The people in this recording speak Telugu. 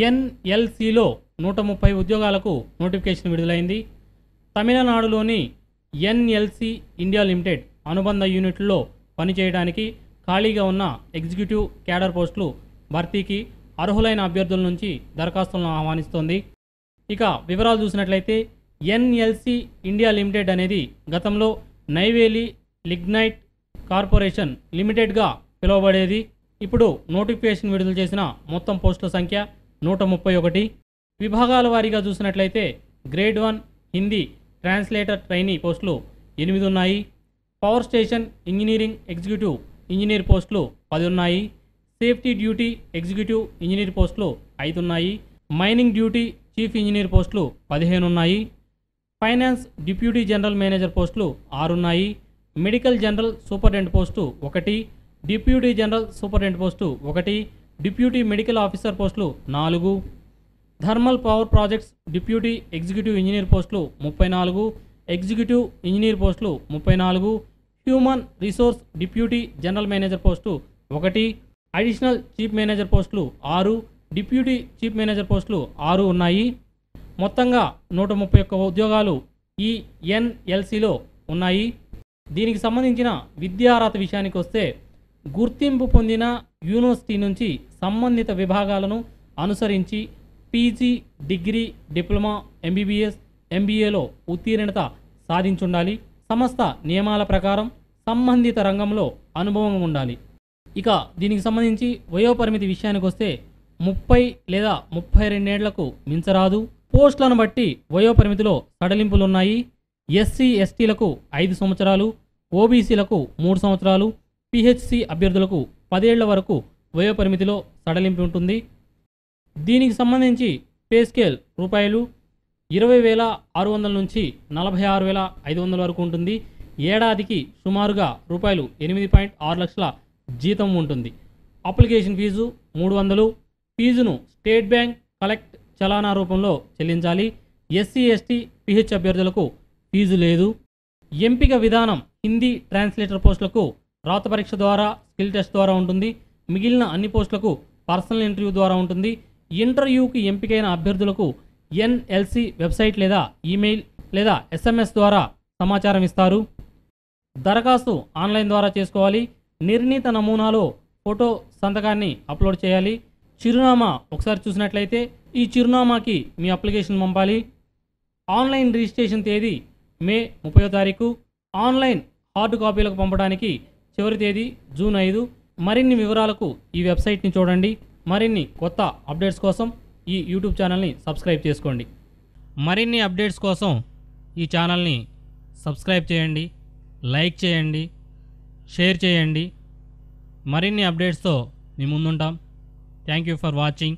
ఎన్ఎల్సిలో నూట ముప్పై ఉద్యోగాలకు నోటిఫికేషన్ విడుదలైంది. తమిళనాడులోని ఎన్ఎల్సి ఇండియా లిమిటెడ్ అనుబంధ యూనిట్లో పనిచేయడానికి ఖాళీగా ఉన్న ఎగ్జిక్యూటివ్ క్యాడర్ పోస్టులు భర్తీకి అర్హులైన అభ్యర్థుల నుంచి దరఖాస్తులను ఆహ్వానిస్తోంది. ఇక వివరాలు చూసినట్లయితే ఎన్ఎల్సి ఇండియా లిమిటెడ్ అనేది గతంలో నైవేలి లిగ్నైట్ కార్పొరేషన్ లిమిటెడ్గా పిలువబడేది. ఇప్పుడు నోటిఫికేషన్ విడుదల చేసిన మొత్తం పోస్టుల సంఖ్య నూట ముప్పై ఒకటి విభాగాల వారీగా చూసినట్లయితే grade one Hindi translator trainee పోస్టులు ఎనిమిది ఉన్నాయి. Power station engineering executive engineer పోస్టులు పది ఉన్నాయి. సేఫ్టీ డ్యూటీ ఎగ్జిక్యూటివ్ ఇంజనీర్ పోస్టులు ఐదు ఉన్నాయి. మైనింగ్ డ్యూటీ చీఫ్ ఇంజనీర్ పోస్టులు పదిహేను ఉన్నాయి. ఫైనాన్స్ డిప్యూటీ జనరల్ మేనేజర్ పోస్టులు ఆరున్నాయి మెడికల్ జనరల్ సూపరింటెండెంట్ పోస్టు ఒకటి. డిప్యూటీ జనరల్ సూపరింటెండెంట్ పోస్టు ఒకటి. డిప్యూటీ మెడికల్ ఆఫీసర్ పోస్టులు నాలుగు thermal power projects deputy executive engineer పోస్టులు ముప్పై నాలుగు ఎగ్జిక్యూటివ్ ఇంజనీర్ పోస్టులు ముప్పై నాలుగు human resource deputy general manager post ఒకటి అడిషనల్ చీఫ్ మేనేజర్ పోస్టులు ఆరు డిప్యూటీ చీఫ్ మేనేజర్ పోస్టులు ఆరు ఉన్నాయి. మొత్తంగా నూట ముప్పై ఒక్క ఉద్యోగాలు ఈ ఎన్ఎల్సిలో ఉన్నాయి. దీనికి సంబంధించిన విద్యార్హత విషయానికి వస్తే గుర్తింపు పొందిన యూనివర్సిటీ నుంచి సంబంధిత విభాగాలను అనుసరించి పీజీ డిగ్రీ డిప్లొమా ఎంబీబీఎస్ ఎంబీఏలో ఉత్తీర్ణత సాధించుండాలి. సంస్థ నియమాల ప్రకారం సంబంధిత రంగంలో అనుభవం ఉండాలి. ఇక దీనికి సంబంధించి వయోపరిమితి విషయానికి వస్తే ముప్పై లేదా ముప్పై రెండేళ్ళకు మించరాదు. పోస్టులను బట్టి వయోపరిమితిలో సడలింపులు ఉన్నాయి ఎస్సీ ఎస్టీలకు ఐదు సంవత్సరాలు ఓబీసీలకు మూడు సంవత్సరాలు పిహెచ్సి అభ్యర్థులకు పదేళ్ళ వరకు వయోపరిమితిలో సడలింపు ఉంటుంది. దీనికి సంబంధించి పే స్కేల్ రూపాయలు ఇరవై వేల ఆరు వందల నుంచి నలభై ఆరు వేల ఐదు వందల వరకు ఉంటుంది. ఏడాదికి సుమారుగా రూపాయలు ఎనిమిది పాయింట్ ఆరు లక్షల జీతం ఉంటుంది. అప్లికేషన్ ఫీజు మూడు వందలు. ఫీజును స్టేట్ బ్యాంక్ కలెక్ట్ చలానా రూపంలో చెల్లించాలి. ఎస్సీ ఎస్టీ పిహెచ్ అభ్యర్థులకు ఫీజు లేదు. ఎంపిక విధానం హిందీ ట్రాన్స్లేటర్ పోస్టులకు రాత పరీక్ష ద్వారా స్కిల్ టెస్ట్ ద్వారా ఉంటుంది. మిగిలిన అన్ని పోస్టులకు పర్సనల్ ఇంటర్వ్యూ ద్వారా ఉంటుంది. ఇంటర్వ్యూకి ఎంపికైన అభ్యర్థులకు ఎన్ఎల్సి వెబ్సైట్ లేదా ఈమెయిల్ లేదా ఎస్ఎంఎస్ ద్వారా సమాచారం ఇస్తారు. దరఖాస్తు ఆన్లైన్ ద్వారా చేసుకోవాలి. నిర్ణీత నమూనాలో ఫోటో సంతకాన్ని అప్లోడ్ చేయాలి. చిరునామా ఒకసారి చూసినట్లయితే ఈ చిరునామాకి మీ అప్లికేషన్ పంపాలి. ఆన్లైన్ రిజిస్ట్రేషన్ తేదీ మే ముప్పై తారీఖు. ఆన్లైన్ హార్డ్ కాపీలకు పంపడానికి చివరి తేదీ జూన్ ఐదు. మరిన్ని వివరాలకు ఈ వెబ్సైట్ని చూడండి. మరిన్ని కొత్త అప్డేట్స్ కోసం ఈ యూట్యూబ్ ఛానల్ని సబ్స్క్రైబ్ చేసుకోండి. మరిన్ని అప్డేట్స్ కోసం ఈ ఛానల్ని సబ్స్క్రైబ్ చేయండి. లైక్ చేయండి. షేర్ చేయండి. మరిన్ని అప్డేట్స్తో మీ ముందుంటాం. Thank you for watching.